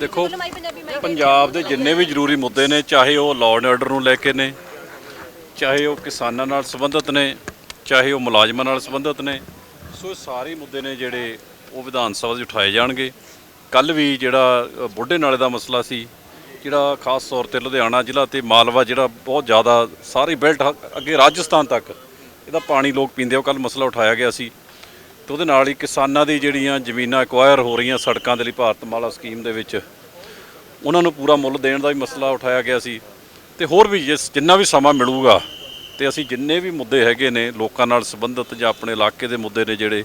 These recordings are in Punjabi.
ਦੇਖੋ ਪੰਜਾਬ ਦੇ ਜਿੰਨੇ ਵੀ ਜ਼ਰੂਰੀ ਮੁੱਦੇ ਨੇ ਚਾਹੇ ਉਹ ਲਾਅ ਐਂਡ ਆਰਡਰ ਨੂੰ ਲੈ ਕੇ ਨੇ ਚਾਹੇ ਉਹ ਕਿਸਾਨਾਂ ਨਾਲ ਸੰਬੰਧਿਤ ਨੇ ਚਾਹੇ ਉਹ ਮੁਲਾਜ਼ਮਾਂ ਨਾਲ ਸੰਬੰਧਿਤ ਨੇ ਸੋ ਇਹ ਸਾਰੇ ਮੁੱਦੇ ਨੇ ਜਿਹੜੇ ਉਹ ਵਿਧਾਨ ਸਭਾ 'ਚ ਉਠਾਏ ਜਾਣਗੇ। ਕੱਲ ਵੀ ਜਿਹੜਾ ਬੁੱਢੇ ਨਾਲੇ ਦਾ ਮਸਲਾ ਸੀ ਜਿਹੜਾ ਖਾਸ ਤੌਰ ਤੇ ਲੁਧਿਆਣਾ ਜ਼ਿਲ੍ਹਾ ਤੇ ਮਾਲਵਾ ਜਿਹੜਾ ਬਹੁਤ ਜ਼ਿਆਦਾ ਸਾਰੀ ਬੈਲਟ ਅੱਗੇ ਰਾਜਸਥਾਨ ਤੱਕ ਇਹਦਾ ਪਾਣੀ ਲੋਕ ਪੀਂਦੇ ਉਹ ਕੱਲ ਮਸਲਾ ਉਠਾਇਆ ਗਿਆ ਸੀ। ਤੇ ਉਹਦੇ ਨਾਲ ਹੀ ਕਿਸਾਨਾਂ ਦੀ ਜਿਹੜੀਆਂ ਜ਼ਮੀਨਾਂ ਐਕਵਾਇਰ ਹੋ ਰਹੀਆਂ ਸੜਕਾਂ ਦੇ ਲਈ ਭਾਰਤ ਮਾਲਾ ਸਕੀਮ ਦੇ ਵਿੱਚ, ਉਹਨਾਂ ਨੂੰ ਪੂਰਾ ਮੁੱਲ ਦੇਣ ਦਾ ਵੀ ਮਸਲਾ ਉਠਾਇਆ ਗਿਆ ਸੀ। ਤੇ ਹੋਰ ਵੀ ਜਿਸ, ਜਿੰਨਾ ਵੀ ਸਮਾਂ ਮਿਲੂਗਾ, ਤੇ ਅਸੀਂ ਜਿੰਨੇ ਵੀ ਮੁੱਦੇ ਹੈਗੇ ਨੇ, ਲੋਕਾਂ ਨਾਲ ਸੰਬੰਧਿਤ ਜਾਂ ਆਪਣੇ ਇਲਾਕੇ ਦੇ ਮੁੱਦੇ ਨੇ ਜਿਹੜੇ,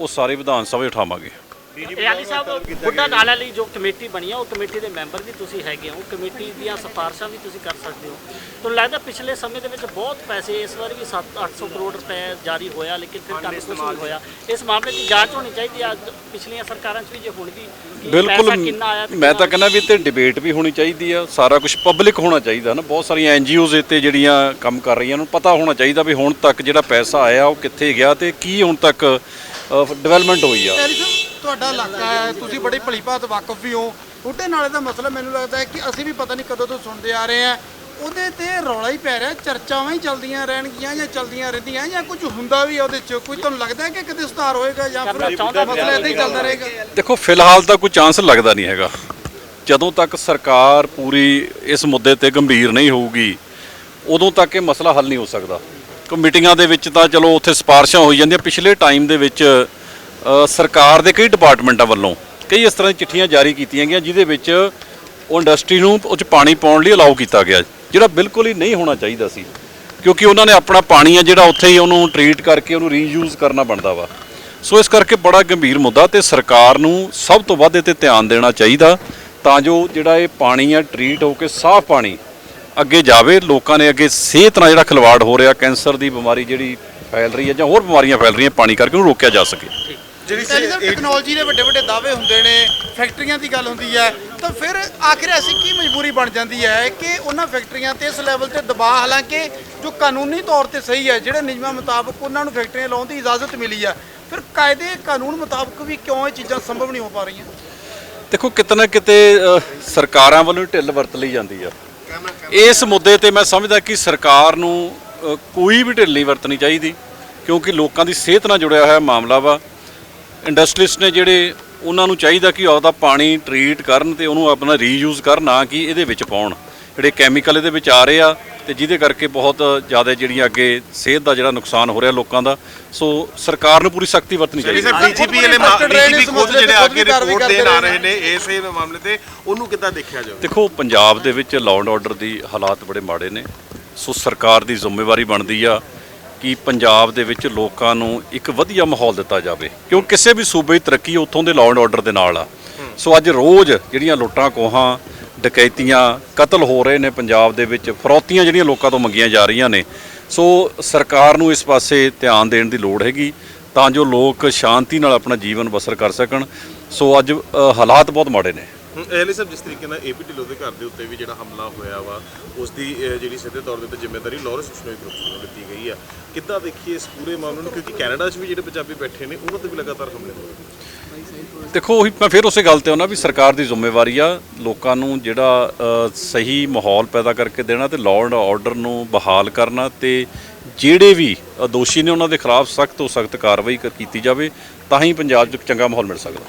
ਉਹ ਸਾਰੇ ਵਿਧਾਨ ਸਭਾ ਉਠਾਵਾਂਗੇ। ਰਿਆਲੀ ਸਾਹਿਬ ਬੁੱਢਾ ਨਾਲਾ ਲਈ ਜੋ ਕਮੇਟੀ ਬਣੀ ਆ ਉਹ ਕਮੇਟੀ ਦੇ ਮੈਂਬਰ ਵੀ ਤੁਸੀਂ ਹੈਗੇ ਹੋ ਕਮੇਟੀ ਦੀਆਂ ਸਿਫਾਰਸ਼ਾਂ ਵੀ ਤੁਸੀਂ ਕਰ ਸਕਦੇ ਹੋ। ਤੁਹਾਨੂੰ ਲੱਗਦਾ ਪਿਛਲੇ ਸਮੇਂ ਦੇ ਵਿੱਚ ਬਹੁਤ ਪੈਸੇ ਇਸ ਵਾਰ ਵੀ 7-800 ਕਰੋੜ ਰੁਪਏ ਜਾਰੀ ਹੋਇਆ ਲੇਕਿਨ ਫਿਰ ਕੰਮ ਕੁਝ ਨਹੀਂ ਹੋਇਆ। ਇਸ ਮਾਮਲੇ ਦੀ ਜਾਂਚ ਹੋਣੀ ਚਾਹੀਦੀ ਆ ਪਿਛਲੀਆਂ ਸਰਕਾਰਾਂ 'ਚ ਵੀ ਜੇ ਹੁਣ ਵੀ ਬਿਲਕੁਲ ਪੈਸਾ ਕਿੰਨਾ ਆਇਆ ਤੇ ਮੈਂ ਤਾਂ ਕਹਿੰਦਾ ਵੀ ਤੇ ਡਿਬੇਟ ਵੀ ਹੋਣੀ ਚਾਹੀਦੀ ਆ ਸਾਰਾ ਕੁਝ ਪਬਲਿਕ ਹੋਣਾ ਚਾਹੀਦਾ ਨਾ ਬਹੁਤ ਸਾਰੀਆਂ ਐਨਜੀਓਜ਼ ਇੱਥੇ ਜਿਹੜੀਆਂ ਕੰਮ ਕਰ ਰਹੀਆਂ ਨੂੰ ਪਤਾ ਹੋਣਾ ਚਾਹੀਦਾ ਵੀ ਹੁਣ ਤੱਕ ਜਿਹੜਾ ਪੈਸਾ ਆਇਆ ਉਹ ਕਿੱਥੇ ਗਿਆ ਤੇ ਕੀ ਹੁਣ ਤੱਕ ਡਿਵੈਲਪਮੈਂਟ ਹੋਈ ਆ। ਤੁਹਾਡਾ ਇਲਾਕਾ ਹੈ ਤੁਸੀਂ ਬੜੀ ਭਲੀ ਭਾਤ ਵਾਕਫ ਵੀ ਹੋ। ਬੁੱਢੇ ਨਾਲੇ ਦਾ ਮਸਲਾ ਮੈਨੂੰ ਲੱਗਦਾ ਹੈ ਕਿ ਅਸੀਂ ਵੀ ਪਤਾ ਨਹੀਂ ਕਦੋਂ ਤੋਂ ਸੁਣਦੇ ਆ ਰਹੇ ਆ ਉਹਦੇ ਤੇ ਰੌਲਾ ਹੀ ਪੈ ਰਿਹਾ ਚਰਚਾਵਾਂ ਹੀ ਚੱਲਦੀਆਂ ਰਹਿਣਗੀਆਂ ਜਾਂ ਚੱਲਦੀਆਂ ਰਹਿੰਦੀਆਂ ਜਾਂ ਕੁਝ ਹੁੰਦਾ ਵੀ ਆ ਉਹਦੇ ਚ। ਕੋਈ ਤੁਹਾਨੂੰ ਲੱਗਦਾ ਹੈ ਕਿ ਕਦੇ ਸੁਧਾਰ ਹੋਏਗਾ ਜਾਂ ਫਿਰ ਮਸਲਾ ਇਦਾਂ ਹੀ ਚੱਲਦਾ ਰਹੇਗਾ? ਦੇਖੋ ਫਿਲਹਾਲ ਤਾਂ ਕੋਈ ਚਾਂਸ ਲੱਗਦਾ ਨਹੀਂ ਹੈਗਾ। ਜਦੋਂ ਤੱਕ ਸਰਕਾਰ ਪੂਰੀ ਇਸ ਮੁੱਦੇ ਤੇ ਗੰਭੀਰ ਨਹੀਂ ਹੋਊਗੀ ਉਦੋਂ ਤੱਕ ਇਹ ਮਸਲਾ ਹੱਲ ਨਹੀਂ ਹੋ ਸਕਦਾ। ਕੋ ਮੀਟਿੰਗਾਂ ਦੇ ਵਿੱਚ ਤਾਂ ਚਲੋ ਉੱਥੇ ਸਿਫਾਰਸ਼ਾਂ ਹੋਈ ਜਾਂਦੀਆਂ। ਪਿਛਲੇ ਟਾਈਮ ਦੇ ਵਿੱਚ ਸਰਕਾਰ ਦੇ ਕਈ ਡਿਪਾਰਟਮੈਂਟਾਂ ਵੱਲੋਂ ਕਈ ਇਸ ਤਰ੍ਹਾਂ ਦੀਆਂ ਚਿੱਠੀਆਂ ਜਾਰੀ ਕੀਤੀਆਂ ਗਈਆਂ, ਜਿਹਦੇ ਵਿੱਚ ਉਹ ਇੰਡਸਟਰੀ ਨੂੰ ਉਹ 'ਚ ਪਾਣੀ ਪਾਉਣ ਲਈ ਅਲਾਉ ਕੀਤਾ ਗਿਆ, ਜਿਹੜਾ ਬਿਲਕੁਲ ਹੀ ਨਹੀਂ ਹੋਣਾ ਚਾਹੀਦਾ ਸੀ। ਕਿਉਂਕਿ ਉਹਨਾਂ ਨੇ ਆਪਣਾ ਪਾਣੀ ਆ ਜਿਹੜਾ ਉੱਥੇ ਹੀ ਉਹਨੂੰ ਟਰੀਟ ਕਰਕੇ ਉਹਨੂੰ ਰੀਯੂਜ਼ ਕਰਨਾ ਬਣਦਾ ਵਾ। ਸੋ ਇਸ ਕਰਕੇ ਬੜਾ ਗੰਭੀਰ ਮੁੱਦਾ ਤੇ ਸਰਕਾਰ ਨੂੰ ਸਭ ਤੋਂ ਵੱਧ ਇਹ ਤੇ ਧਿਆਨ ਦੇਣਾ ਚਾਹੀਦਾ, ਤਾਂ ਜੋ ਜਿਹੜਾ ਇਹ ਪਾਣੀ ਆ ਟਰੀਟ ਹੋ ਕੇ ਸਾਫ਼ ਪਾਣੀ ਅੱਗੇ ਜਾਵੇ, ਲੋਕਾਂ ਨੇ ਅੱਗੇ ਸਿਹਤ ਨਾਲ ਜਿਹੜਾ ਖਿਲਵਾੜ ਹੋ ਰਿਹਾ, ਕੈਂਸਰ ਦੀ ਬਿਮਾਰੀ ਜਿਹੜੀ ਫੈਲ ਰਹੀ ਹੈ ਜਾਂ ਹੋਰ ਬਿਮਾਰੀਆਂ ਫੈਲ ਰਹੀਆਂ ਪਾਣੀ ਕਰਕੇ ਉਹਨੂੰ ਰੋਕਿਆ ਜਾ ਸਕੇ। ਜਿਹੜੀ ਟੈਕਨੋਲੋਜੀ ਦੇ ਵੱਡੇ ਵੱਡੇ ਦਾਅਵੇ ਹੁੰਦੇ ਨੇ ਫੈਕਟਰੀਆਂ ਦੀ ਗੱਲ ਹੁੰਦੀ ਹੈ। ਤਾਂ ਫਿਰ ਆਖਿਰ ਐਸੀ ਕੀ ਮਜਬੂਰੀ ਬਣ ਜਾਂਦੀ ਹੈ ਕਿ ਉਹਨਾਂ ਫੈਕਟਰੀਆਂ ਤੇ ਇਸ ਲੈਵਲ ਤੇ ਦਬਾਅ ਹਾਲਾਂਕਿ ਜੋ ਕਾਨੂੰਨੀ ਤੌਰ ਤੇ ਸਹੀ ਹੈ ਜਿਹੜੇ ਨਿਯਮਾਂ ਮੁਤਾਬਕ ਉਹਨਾਂ ਨੂੰ ਫੈਕਟਰੀਆਂ ਲਾਉਣ ਦੀ ਇਜਾਜ਼ਤ ਮਿਲੀ ਹੈ ਫਿਰ ਕਾਇਦੇ ਕਾਨੂੰਨ ਮੁਤਾਬਕ ਵੀ ਕਿਉਂ ਇਹ ਚੀਜ਼ਾਂ ਸੰਭਵ ਨਹੀਂ ਹੋ ਪਾ ਰਹੀਆਂ? ਦੇਖੋ ਕਿਤੇ ਨਾ ਕਿਤੇ ਸਰਕਾਰਾਂ ਵੱਲੋਂ ਢਿੱਲ ਵਰਤ ਲਈ ਜਾਂਦੀ ਆ। ਇਸ ਮੁੱਦੇ ਤੇ ਮੈਂ ਸਮਝਦਾ ਕਿ ਸਰਕਾਰ ਨੂੰ ਕੋਈ ਵੀ ਢਿੱਲ ਨਹੀਂ ਵਰਤਣੀ ਚਾਹੀਦੀ ਕਿਉਂਕਿ ਲੋਕਾਂ ਦੀ ਸਿਹਤ ਨਾਲ ਜੁੜਿਆ ਹੋਇਆ ਮਾਮਲਾ ਵਾ। ਇੰਡਸਟਰੀਸਟ ਨੇ ਜਿਹੜੇ ਉਹਨਾਂ ਨੂੰ ਚਾਹੀਦਾ ਕਿ ਆਪਦਾ ਪਾਣੀ ਟਰੀਟ ਕਰਨ ਤੇ ਉਹਨੂੰ ਆਪਣਾ ਰੀਯੂਜ਼ ਕਰਨ ਨਾ ਕਿ ਇਹਦੇ ਵਿੱਚ ਪਾਉਣ। ਜਿਹੜੇ ਕੈਮੀਕਲ ਇਹਦੇ ਵਿੱਚ ਆ ਰਹੇ ਆ ਤੇ ਜਿਹਦੇ ਕਰਕੇ ਬਹੁਤ ਜ਼ਿਆਦਾ ਜਿਹੜੀਆਂ ਅੱਗੇ ਸਿਹਤ ਦਾ ਜਿਹੜਾ ਨੁਕਸਾਨ ਹੋ ਰਿਹਾ ਲੋਕਾਂ ਦਾ। ਸੋ ਸਰਕਾਰ ਨੂੰ ਪੂਰੀ ਸਖਤੀ ਵਰਤਣੀ ਚਾਹੀਦੀ ਹੈ। ਡੀਜੀਪੀ ਵਾਲੇ interested ਰਹੇ ਨੇ ਡੀਜੀਪੀ ਇਸ ਖੁਦ ਮਸਲੇ ਤੇ ਜਿਹੜੇ ਆ ਖੁਦ ਕੇ ਵੀ ਕਾਰਵਾਈ ਰਿਪੋਰਟ ਕਰਦੇ ਦੇਣ ਆ ਰਹੇ ਰਹੇ ਨੇ ਇਸੇ ਮਾਮਲੇ ਤੇ ਉਹਨੂੰ ਕਿੱਦਾਂ ਦੇਖਿਆ ਜਾਵੇ? ਦੇਖੋ ਪੰਜਾਬ ਦੇ ਵਿੱਚ ਲਾਅ ਐਂਡ ਆਰਡਰ ਦੀ ਹਾਲਾਤ ਬੜੇ ਮਾੜੇ ਨੇ। ਸੋ ਸਰਕਾਰ ਦੀ ਜ਼ਿੰਮੇਵਾਰੀ ਬਣਦੀ ਆ। ਕਿ ਪੰਜਾਬ ਦੇ ਵਿੱਚ ਲੋਕਾਂ ਨੂੰ ਇੱਕ ਵਧੀਆ ਮਾਹੌਲ ਦਿੱਤਾ ਜਾਵੇ। ਕਿਉਂ ਕਿਸੇ ਵੀ ਸੂਬੇ ਦੀ ਤਰੱਕੀ ਉੱਥੋਂ ਦੇ ਲਾਅ ਐਂਡ ਆਰਡਰ ਦੇ ਨਾਲ ਆ। ਸੋ ਅੱਜ ਰੋਜ਼ ਜਿਹੜੀਆਂ ਲੁੱਟਾਂ, ਕੋਹਾਂ, ਡਕੈਤੀਆਂ ਕਤਲ ਹੋ ਰਹੇ ਨੇ ਪੰਜਾਬ ਦੇ ਵਿੱਚ, ਫਰੌਤੀਆਂ ਜਿਹੜੀਆਂ ਲੋਕਾਂ ਤੋਂ ਮੰਗੀਆਂ ਜਾ ਰਹੀਆਂ ਨੇ। ਸੋ ਸਰਕਾਰ ਨੂੰ ਇਸ ਪਾਸੇ ਧਿਆਨ ਦੇਣ ਦੀ ਲੋੜ ਹੈਗੀ, ਤਾਂ ਜੋ ਲੋਕ ਸ਼ਾਂਤੀ ਨਾਲ ਆਪਣਾ ਜੀਵਨ ਬਸਰ ਕਰ ਸਕਣ। ਸੋ ਅੱਜ ਹਾਲਾਤ ਬਹੁਤ ਮਾੜੇ ਨੇ। ਐਲੀ ਸਾਹਿਬ ਜਿਸ ਤਰੀਕੇ ਨਾਲ ਏਪੀ ਢਿੱਲੋਂ ਦੇ ਘਰ ਦੇ ਉੱਤੇ ਵੀ ਜਿਹੜਾ ਹਮਲਾ ਹੋਇਆ ਵਾ ਉਸ ਦੀ ਅਹ, ਜਿਹੜੀ ਸਿੱਧੇ ਤੌਰ ਦੇ ਉੱਤੇ ਜ਼ਿੰਮੇਵਾਰੀ ਲਾਰੈਂਸ ਬਿਸ਼ਨੋਈ ਗਰੁੱਪ ਨੂੰ ਦਿੱਤੀ ਗਈ ਆ। ਕਿੱਦਾਂ ਦੇਖੀਏ ਇਸ ਪੂਰੇ ਮਾਮਲੇ ਨੂੰ? ਕਿਉਂਕਿ ਕੈਨੇਡਾ 'ਚ ਵੀ ਜਿਹੜੇ ਪੰਜਾਬੀ ਬੈਠੇ ਨੇ ਉਹਨਾਂ ਤੇ ਵੀ ਲਗਾਤਾਰ ਹਮਲੇ ਹੋ ਰਹੇ ਨੇ। ਦੇਖੋ ਉਹੀ ਮੈਂ ਫਿਰ ਉਸੇ ਗੱਲ ਤੇ ਆਉਣਾ ਵੀ ਸਰਕਾਰ ਦੀ ਜ਼ਿੰਮੇਵਾਰੀ ਆ ਲੋਕਾਂ ਨੂੰ ਜਿਹੜਾ ਅ, ਸਹੀ ਮਾਹੌਲ ਪੈਦਾ ਕਰਕੇ ਦੇਣਾ ਤੇ ਲਾਅ ਐਂਡ ਆਰਡਰ ਨੂੰ ਬਹਾਲ ਕਰਨਾ ਤੇ ਜਿਹੜੇ ਵੀ ਅ, ਦੋਸ਼ੀ ਨੇ ਉਹਨਾਂ ਦੇ ਖਿਲਾਫ ਸਖਤ ਤੋਂ ਸਖਤ ਕਾਰਵਾਈ ਕ- ਕੀਤੀ ਜਾਵੇ ਤਾਂ ਹੀ ਪੰਜਾਬ 'ਚ ਇੱਕ ਚੰਗਾ ਮਾਹੌਲ ਮਿਲ ਸਕਦਾ।